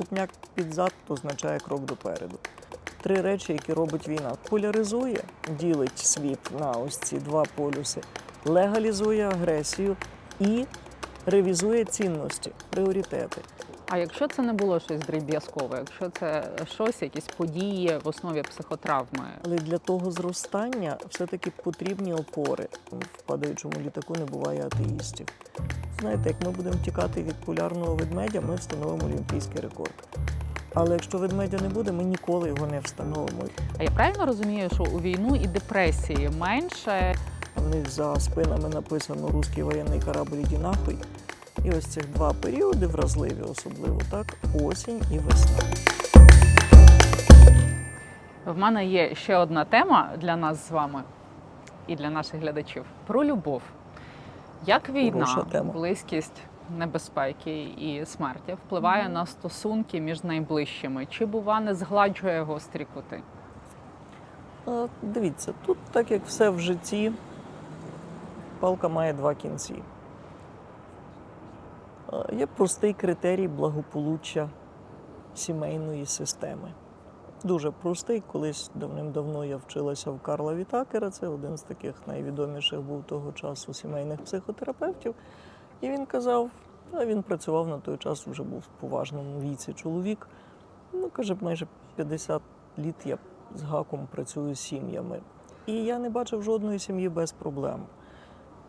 Скупняк під зад означає крок допереду. Три речі, які робить війна: поляризує, ділить світ на ось ці два полюси, легалізує агресію і ревізує цінності, пріоритети. А якщо це не було щось дріб'язкове, якщо це щось, якісь події в основі психотравми, Але для того зростання все-таки потрібні опори. В падаючому літаку не буває атеїстів. Знаєте, як ми будемо тікати від полярного ведмедя, ми встановимо олімпійський рекорд. Але якщо ведмедя не буде, ми ніколи його не встановимо. а я правильно розумію, що у війну і депресії менше, У них за спинами написано Руський воєнний корабль іди нахуй. І ось цих два періоди вразливі, особливо так, осінь і весна. в мене є ще одна тема для нас з вами і для наших глядачів про любов. Як війна, близькість небезпеки і смерті впливає на стосунки між найближчими? Чи бува не згладжує гострі кути? Дивіться, тут, так як все в житті, палка має два кінці. Є простий критерій благополуччя сімейної системи. Дуже простий. Колись давним-давно я вчилася в Карла Вітакера, це один з таких найвідоміших був того часу сімейних психотерапевтів. І він казав, а він працював на той час, вже був в поважному віці чоловік. Ну, каже, майже 50 літ я з гаком працюю з сім'ями. І я не бачив жодної сім'ї без проблем.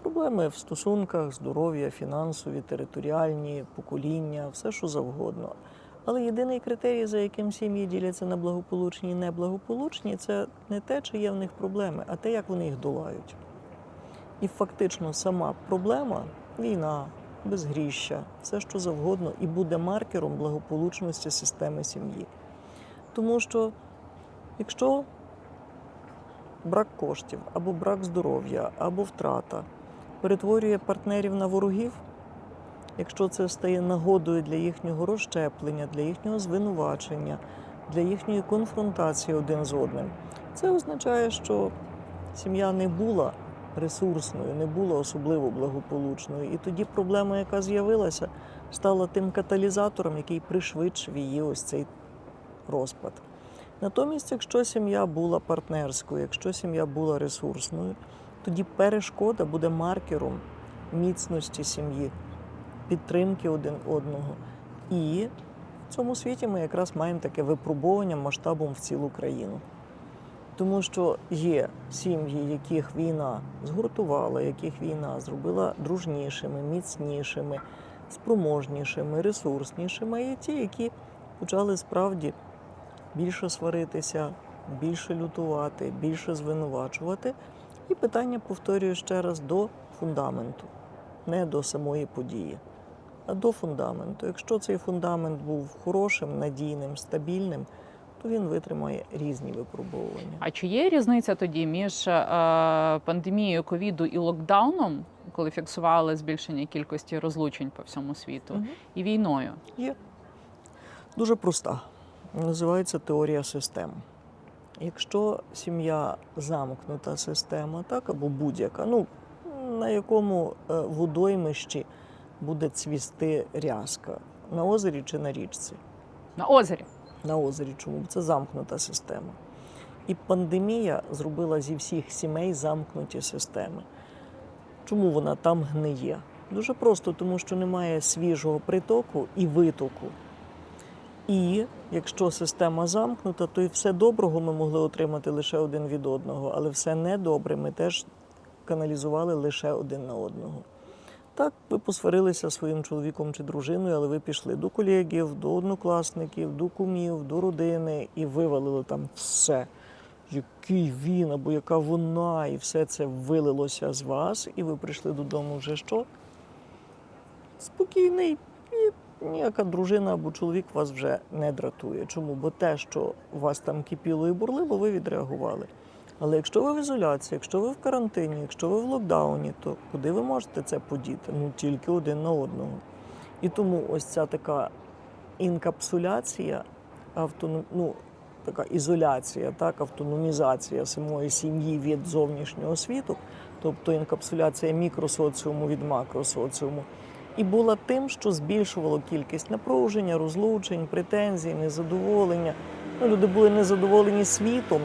Проблеми в стосунках, здоров'я, фінансові, територіальні, покоління, все що завгодно. Але єдиний критерій, за яким сім'ї діляться на благополучні і неблагополучні, це не те, чи є в них проблеми, а те, як вони їх долають. І фактично сама проблема війна, безгріща, все що завгодно, і буде маркером благополучності системи сім'ї. Тому що якщо брак коштів, або брак здоров'я, або втрата перетворює партнерів на ворогів, якщо це стає нагодою для їхнього розщеплення, для їхнього звинувачення, для їхньої конфронтації один з одним, це означає, що сім'я не була ресурсною, не була особливо благополучною. І тоді проблема, яка з'явилася, стала тим каталізатором, який пришвидшив її ось цей розпад. Натомість, якщо сім'я була партнерською, якщо сім'я була ресурсною, тоді перешкода буде маркером міцності сім'ї, підтримки один одного. І в цьому світі ми якраз маємо таке випробування масштабом в цілу країну. Тому що є сім'ї, яких війна згуртувала, яких війна зробила дружнішими, міцнішими, спроможнішими, ресурснішими, а є ті, які почали справді більше сваритися, більше лютувати, більше звинувачувати. І питання повторюю ще раз до фундаменту, не до самої події, а до фундаменту. Якщо цей фундамент був хорошим, надійним, стабільним, то він витримає різні випробовування. А чи є різниця тоді між е, пандемією ковіду і локдауном, коли фіксували збільшення кількості розлучень по всьому світу, Мгм. і війною? Є дуже проста. Називається теорія систем. Якщо сім'я замкнута система, так, або будь-яка, ну, на якому е, водоймищі буде цвісти рязка? На озері чи на річці? На озері. На озері, чому? Бо Це замкнута система. І пандемія зробила зі всіх сімей замкнуті системи. Чому вона там гниє? Дуже просто, тому що немає свіжого притоку і витоку. І якщо система замкнута, то і все доброго ми могли отримати лише один від одного, але все недобре ми теж каналізували лише один на одного. Так, ви посварилися своїм чоловіком чи дружиною, але ви пішли до колегів, до однокласників, до кумів, до родини і вивалили там все. Який він або яка вона, і все це вилилося з вас, і ви прийшли додому вже що? Спокійний, і ніяка дружина або чоловік вас вже не дратує. Чому? Бо те, що у вас там кипіло і бурлило, ви відреагували. Але якщо ви в ізоляції, якщо ви в карантині, якщо ви в локдауні, то куди ви можете це подіти? Ну тільки один на одного. І тому ось ця така інкапсуляція, автоном... ну, така ізоляція, так, автономізація самої сім'ї від зовнішнього світу, тобто інкапсуляція мікросоціуму від макросоціуму, і була тим, що збільшувало кількість напруження, розлучень, претензій, незадоволення. Ну, люди були незадоволені світом,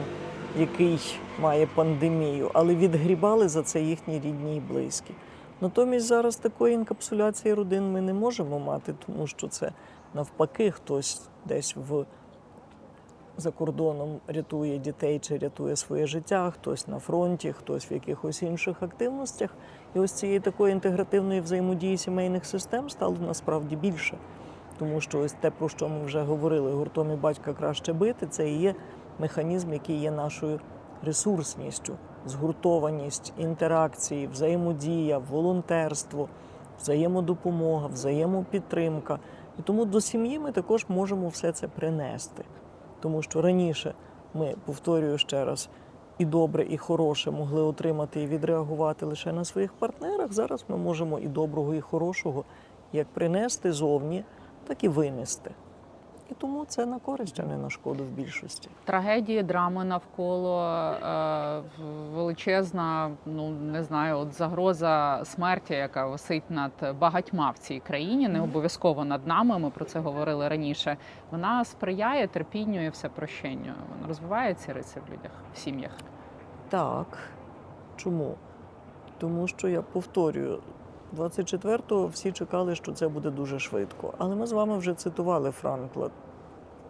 який має пандемію, але відгрібали за це їхні рідні і близькі. Натомість зараз такої інкапсуляції родин ми не можемо мати, тому що це навпаки хтось десь в за кордоном рятує дітей чи рятує своє життя, хтось на фронті, хтось в якихось інших активностях. І ось цієї такої інтегративної взаємодії сімейних систем стало насправді більше. Тому що ось те, про що ми вже говорили, гуртом і батька краще бити, це і є механізм, який є нашою ресурсністю, згуртованість, інтеракції, взаємодія, волонтерство, взаємодопомога, взаємопідтримка. І тому до сім'ї ми також можемо все це принести. Тому що раніше ми, повторюю ще раз, і добре, і хороше могли отримати і відреагувати лише на своїх партнерах. Зараз ми можемо і доброго, і хорошого як принести зовні, так і винести. І тому це на користь, а не на шкоду в більшості. Трагедії, драми навколо е, величезна, ну не знаю, от загроза смерті, яка висить над багатьма в цій країні, не обов'язково над нами. Ми про це говорили раніше. Вона сприяє терпінню і всепрощенню. Вона розвиває ці риси в людях, в сім'ях. Так. Чому? Тому що я повторюю, 24-го всі чекали, що це буде дуже швидко. Але ми з вами вже цитували Франкла,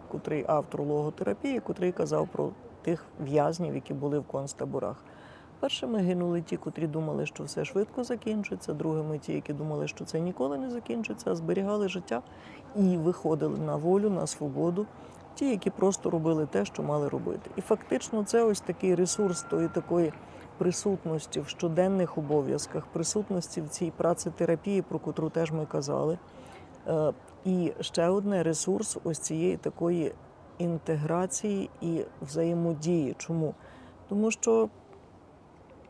котрий автор логотерапії, котрий казав про тих в'язнів, які були в концтаборах. Першими гинули ті, котрі думали, що все швидко закінчиться, другими ті, які думали, що це ніколи не закінчиться, а зберігали життя і виходили на волю, на свободу, ті, які просто робили те, що мали робити. І фактично це ось такий ресурс тої такої присутності в щоденних обов'язках, присутності в цій працетерапії, про котру теж ми казали. Е, І ще одне ресурс ось цієї такої інтеграції і взаємодії. Чому? Тому що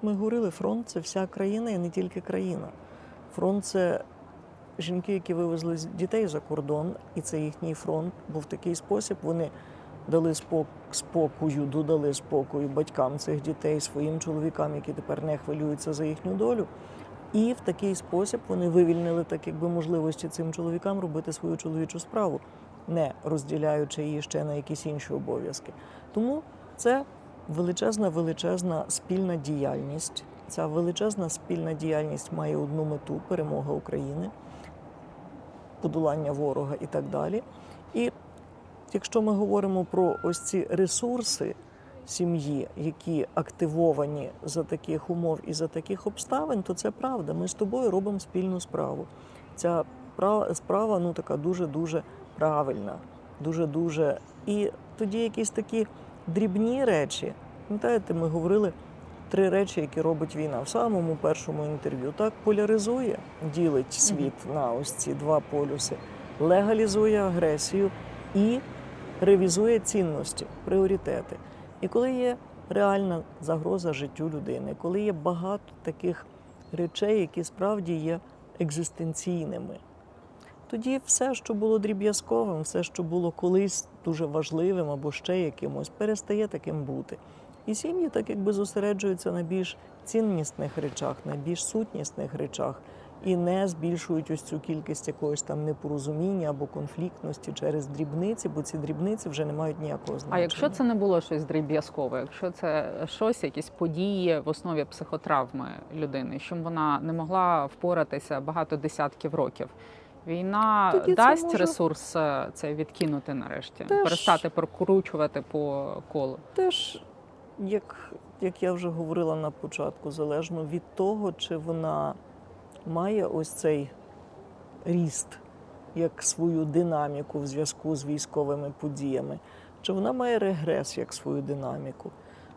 ми говорили, фронт це вся країна і не тільки країна. Фронт це жінки, які вивезли дітей за кордон, і це їхній фронт. Бо в такий спосіб вони дали спок- спокою, додали спокою батькам цих дітей, своїм чоловікам, які тепер не хвилюються за їхню долю. І в такий спосіб вони вивільнили так, якби можливості цим чоловікам робити свою чоловічу справу, не розділяючи її ще на якісь інші обов'язки. Тому це величезна, величезна спільна діяльність. Ця величезна спільна діяльність має одну мету перемога України, подолання ворога і так далі. І якщо ми говоримо про ось ці ресурси сім'ї, які активовані за таких умов і за таких обставин, то це правда. Ми з тобою робимо спільну справу. Ця пра- справа ну така дуже-дуже правильна, дуже-дуже. І тоді якісь такі дрібні речі. Пам'ятаєте, ми говорили три речі, які робить війна в самому першому інтерв'ю. Так поляризує, ділить світ на ось ці два полюси, легалізує агресію і ревізує цінності, пріоритети. І коли є реальна загроза життю людини, коли є багато таких речей, які справді є екзистенційними, тоді все, що було дріб'язковим, все, що було колись дуже важливим або ще якимось, перестає таким бути. І сім'ї так якби зосереджуються на більш ціннісних речах, на більш сутнісних речах, і не збільшують ось цю кількість якогось там непорозуміння або конфліктності через дрібниці, бо ці дрібниці вже не мають ніякого значення. А якщо це не було щось дріб'язкове, якщо це щось, якісь події в основі психотравми людини, що вона не могла впоратися багато десятків років. Війна Тоді дасть може- ресурс е, це відкинути нарешті, Теж- перестати прокручувати по колу. теж, як, як я вже говорила на початку, залежно від того, чи вона має ось цей ріст як свою динаміку в зв'язку з військовими подіями, чи вона має регрес як свою динаміку.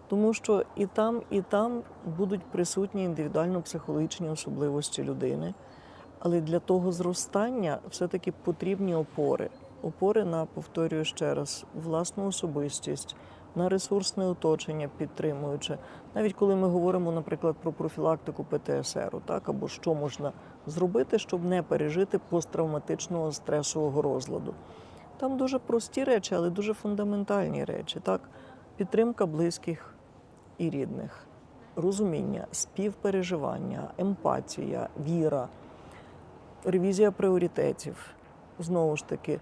Тому що і там, і там будуть присутні індивідуально-психологічні особливості людини. Але для того зростання все-таки потрібні опори. Опори на, повторюю ще раз, власну особистість, на ресурсне оточення підтримуюче. Навіть коли ми говоримо, наприклад, про профілактику ПТСР, так, або що можна зробити, щоб не пережити посттравматичного стресового розладу. Там дуже прості речі, але дуже фундаментальні речі. Так? Підтримка близьких і рідних, розуміння, співпереживання, емпатія, віра. ревізія пріоритетів. Знову ж таки,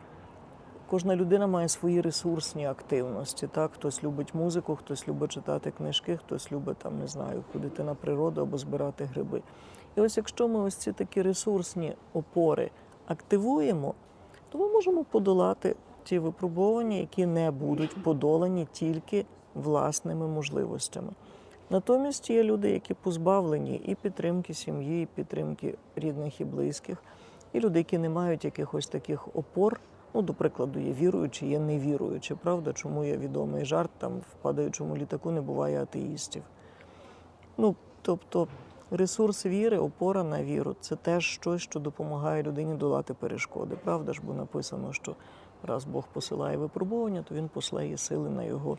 кожна людина має свої ресурсні активності. Так? Хтось любить музику, хтось любить читати книжки, хтось любить там, не знаю, ходити на природу або збирати гриби. І ось якщо ми ось ці такі ресурсні опори активуємо, то ми можемо подолати ті випробування, які не будуть подолані тільки власними можливостями. Натомість є люди, які позбавлені і підтримки сім'ї, і підтримки рідних і близьких, і люди, які не мають якихось таких опор. Ну, до прикладу, є віруючі, є невіруючі. Правда, чому є відомий жарт, там в падаючому літаку не буває атеїстів. Ну, тобто, ресурс віри, опора на віру це теж щось, що допомагає людині долати перешкоди. Правда ж, бо написано, що раз Бог посилає випробування, то він послає сили на його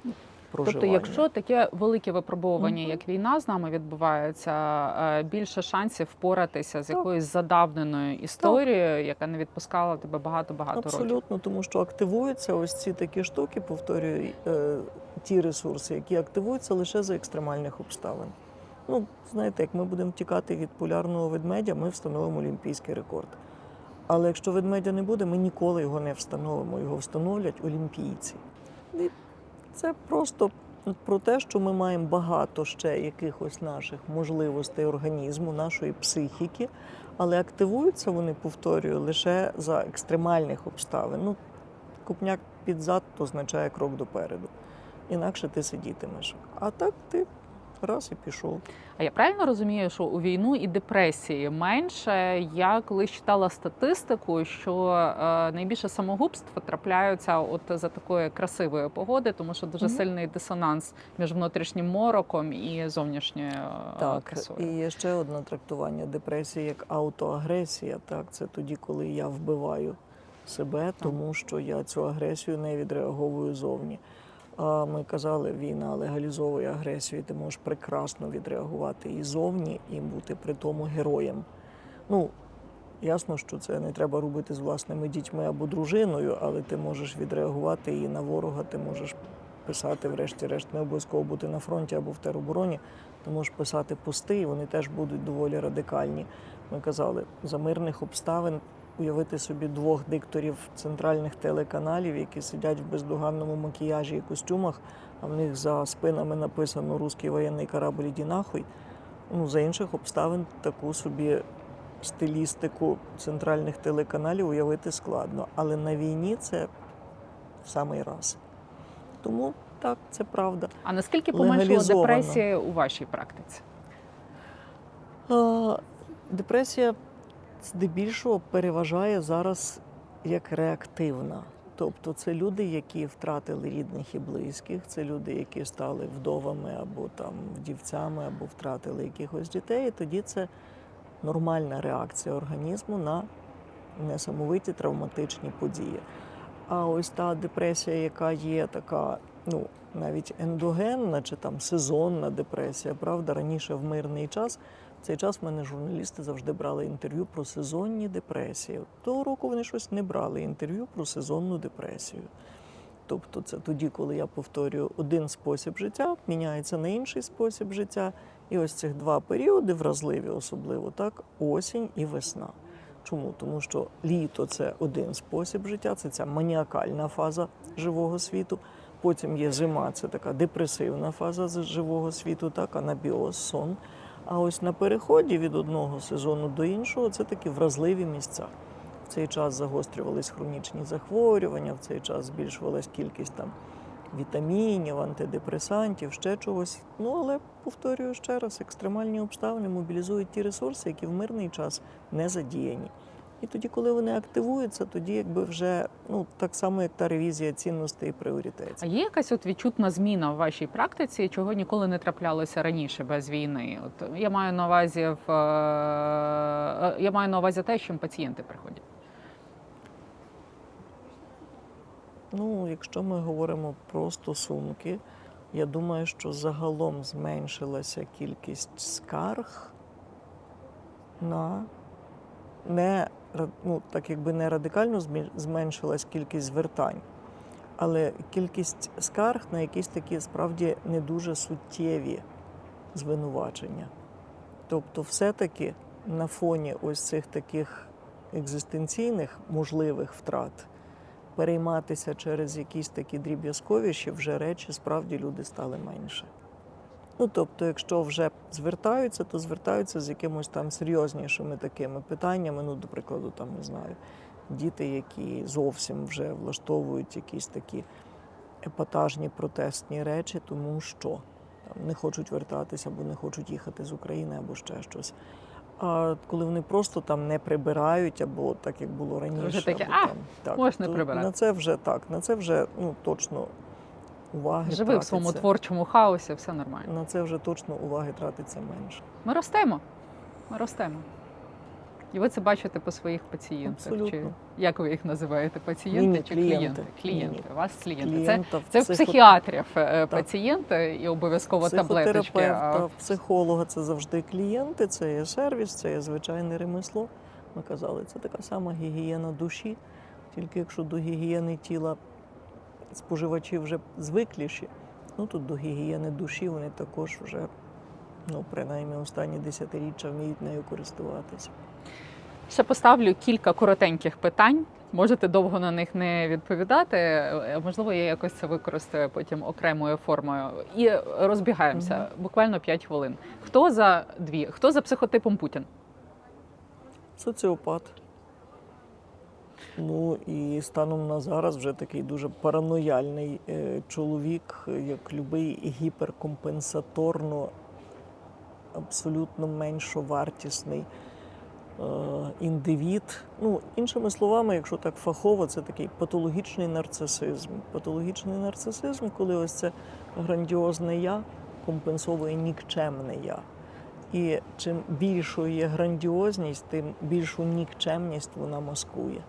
проживання. Тобто, якщо таке велике випробування, Мгм. як війна з нами відбувається, е, більше шансів впоратися з Так. якоюсь задавненою історією, яка не відпускала тебе багато багато років. Абсолютно, тому що активуються ось ці такі штуки, повторюю, е, ті ресурси, які активуються лише за екстремальних обставин. Ну, знаєте, як ми будемо тікати від полярного ведмедя, ми встановимо олімпійський рекорд. Але якщо ведмедя не буде, ми ніколи його не встановимо. Його встановлять олімпійці. Це просто про те, що ми маємо багато ще якихось наших можливостей організму, нашої психіки, але активуються вони, повторюю, лише за екстремальних обставин. Ну, купняк під зад означає крок допереду. Інакше ти сидітимеш. А так ти раз і пішов. А я правильно розумію, що у війну і депресії менше. Я колись читала статистику, що е, найбільше самогубств трапляються от за такої красивої погоди, тому що дуже Мгм. сильний дисонанс між внутрішнім мороком і зовнішньою е, Так, красою. і є ще одне трактування депресії як аутоагресія. Так, це тоді, коли я вбиваю себе, тому що я цю агресію не відреаговую зовні. А ми казали, війна легалізовує агресію, і ти можеш прекрасно відреагувати і зовні, і бути при тому героєм. Ну, ясно, що це не треба робити з власними дітьми або дружиною, але ти можеш відреагувати і на ворога, ти можеш писати, врешті-решт, не обов'язково бути на фронті або в теробороні. Ти можеш писати пости, і вони теж будуть доволі радикальні. Ми казали, за мирних обставин уявити собі двох дикторів центральних телеканалів, які сидять в бездоганному макіяжі і костюмах, а в них за спинами написано Руський воєнний корабль іді нахуй. Ну, за інших обставин таку собі стилістику центральних телеканалів уявити складно. Але на війні це в самий раз. Тому так, це правда. А наскільки поменшила депресія у вашій практиці? Депресія здебільшого переважає зараз як реактивна. Тобто це люди, які втратили рідних і близьких, це люди, які стали вдовами або там вдівцями, або втратили якихось дітей. І тоді це нормальна реакція організму на несамовиті травматичні події. А ось та депресія, яка є така, ну навіть ендогенна чи там сезонна депресія, правда, раніше в мирний час. Цей час в мене журналісти завжди брали інтерв'ю про сезонні депресії. Того року вони щось не брали інтерв'ю про сезонну депресію. Тобто це тоді, коли я повторюю один спосіб життя, міняється на інший спосіб життя. І ось цих два періоди вразливі, особливо так, осінь і весна. Чому? Тому що літо це один спосіб життя, це ця маніакальна фаза живого світу. Потім є зима, це така депресивна фаза живого світу, так, анабіоз, сон. А ось на переході від одного сезону до іншого це такі вразливі місця. В цей час загострювались хронічні захворювання, в цей час збільшувалась кількість там вітамінів, антидепресантів, ще чогось. Ну але повторюю ще раз, екстремальні обставини мобілізують ті ресурси, які в мирний час не задіяні. І тоді, коли вони активуються, тоді якби вже ну так само, як та ревізія цінностей і А є якась от відчутна зміна в вашій практиці, чого ніколи не траплялося раніше без війни? От я маю на увазі в е, я маю на увазі те, з чим пацієнти приходять. Ну, якщо ми говоримо про стосунки, я думаю, що загалом зменшилася кількість скарг на не ну, так якби не радикально зменшилась кількість звертань, але кількість скарг на якісь такі справді не дуже суттєві звинувачення. Тобто, все-таки на фоні ось цих таких екзистенційних можливих втрат перейматися через якісь такі дріб'язковіші вже речі, справді люди стали менше. Ну, тобто, якщо вже звертаються, то звертаються з якимось там серйознішими такими питаннями. Ну, до прикладу, там не знаю, діти, які зовсім вже влаштовують якісь такі епатажні протестні речі, тому що там не хочуть вертатися або не хочуть їхати з України, або ще щось. А коли вони просто там не прибирають, або так як було раніше, Вже таке, або «А, там, так, можна то прибирати». На це вже так, на це вже ну точно уваги Живи в своєму творчому хаосі, все нормально. На це вже точно уваги тратиться менше. Ми ростемо. Ми ростемо. І ви це бачите по своїх пацієнтах. Чи як ви їх називаєте? Пацієнти Ні-ні, чи клієнти. клієнти? Клієнти. У вас клієнти. Це, Клієнта, це в психо- психіатрів е, пацієнти і обов'язково таблеточки. А психолога це завжди клієнти, це є сервіс, це є звичайне ремесло. Ми казали, це така сама гігієна душі, тільки якщо до гігієни тіла споживачі вже звикліші, ну тут до гігієни душі вони також вже, ну, принаймні останні десятиріччя вміють нею користуватися. Ще поставлю кілька коротеньких питань. Можете довго на них не відповідати. Можливо, я якось це використаю потім окремою формою. І розбігаємося буквально 5 хвилин. Хто за дві? Хто за психотипом Путін? Соціопат. Ну і станом на зараз вже такий дуже паранояльний е, чоловік, як любий гіперкомпенсаторно, абсолютно меншовартісний е, індивід. Ну, іншими словами, якщо так фахово, це такий патологічний нарцисизм. Патологічний нарцисизм, коли ось це грандіозне я компенсовує нікчемне я. І чим більшою є грандіозність, тим більшу нікчемність вона маскує.